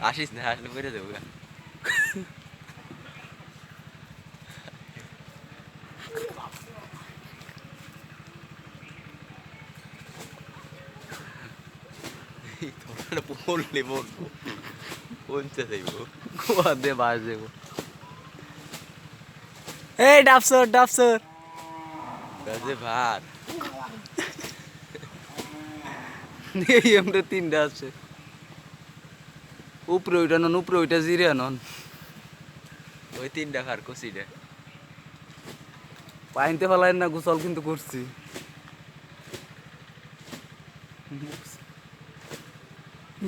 আসিস না আসলে বেড়ে তোমরা পড়লে মরবো পঞ্চা যাইবো কুয়া দিয়ে বাস দেবো এই ডাবসর ডাবসর কাজে ভাত উপরে ওইটা নন উপরে ওইটা জিরে নন। ওই তিনটা খার কষিটা পাইনতে ফেলাই না গোসল কিন্তু করছি।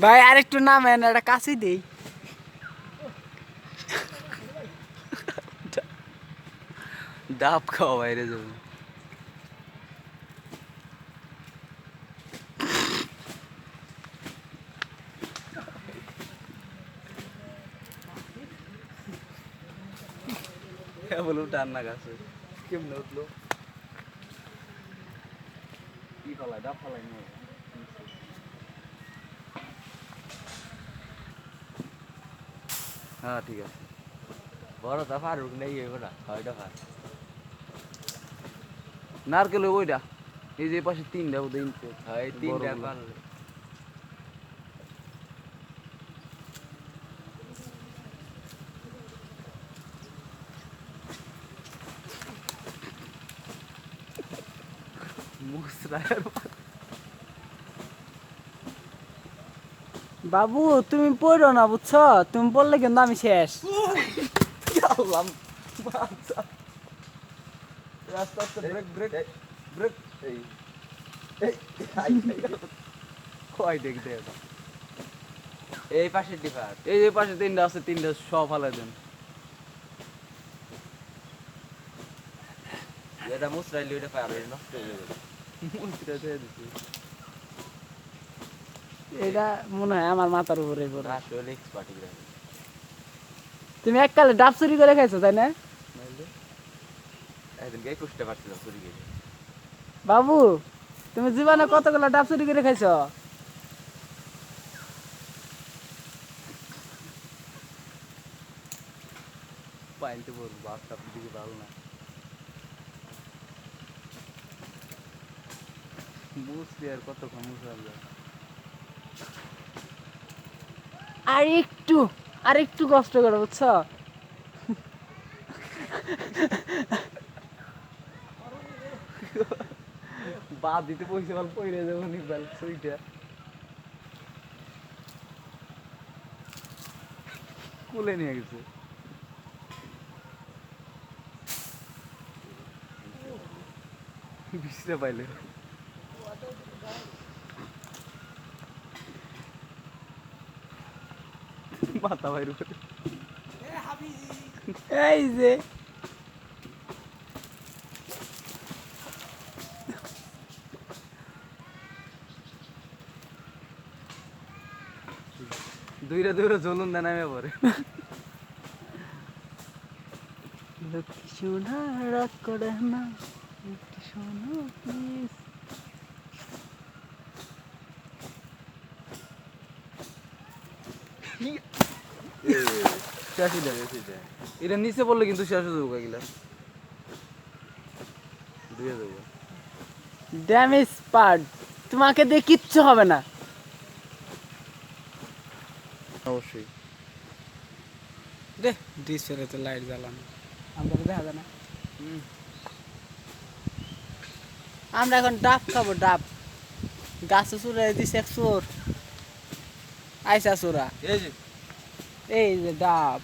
ভাই আরেকটু নামেন একটা কাশি দেই। ডাব খাওয়া বাইরে যাব। বলে টান্না গাছে কেমনে উঠল? কি ফলাই ডাব ফলাই না। হ্যাঁ ঠিক আছে। বড় তা ফারুক নেই না ছয়টা ফার। নারকেল ওইটা এই যে পাশে তিনটা বোধ হয় তিনটা বাবু তুমি পড়ো না বুঝছ? তুমি পড়লে কিন্তু আমি শেষ। রাস্তা ব্রেক ব্রেক ব্রেক এই এই আই কয় দেখ দে এটা এই পাশের ডিফার এই যে পাশে তিনটা আছে তিনটা সব ফালাই দেন। এটা মুসরাইলি ওটা ফার নষ্ট হয়ে যাবে। এটা মনে হয় আমার মাথার উপরে পড়ে। আসলে এক্সপার্ট তুমি এককালে ডাব চুরি করে খাইছো তাই না? বাবু তুমি জীবনে কতগুলো ডাব চুরি করে খাইছো? পাইতে বলব বাচ্চা দিকে ভালো না। মুসরি আর কত মুসরা আর। একটু আর একটু কষ্ট করো বুঝছ? বাদ দিতে পয়সা ভালো পয়রে যাব নিবাল সুইটা কুলে নিয়ে গেছে। বিশটা পাইলে। মাথা দুইটা দুইটা জ্বলুন দেয় নামে পরে। লক্ষ্মী সোনা রাগ করে না লক্ষ্মী সোনা শেষই দেবে এটা নিচে পড়লে কিন্তু শেষ হয়ে যাব ড্যামেজ পার্ট তোমাকে দিয়ে কিচ্ছু হবে না। অবশ্যই। রে ডিসপ্লে তো লাইট জ্বালানো। আমরা দেখা যায় না। আমরা এখন ডাব খাব ডাব। গাছে চুরে দিছে এক চোর। আইসা সুরা। এই যে। ডাব।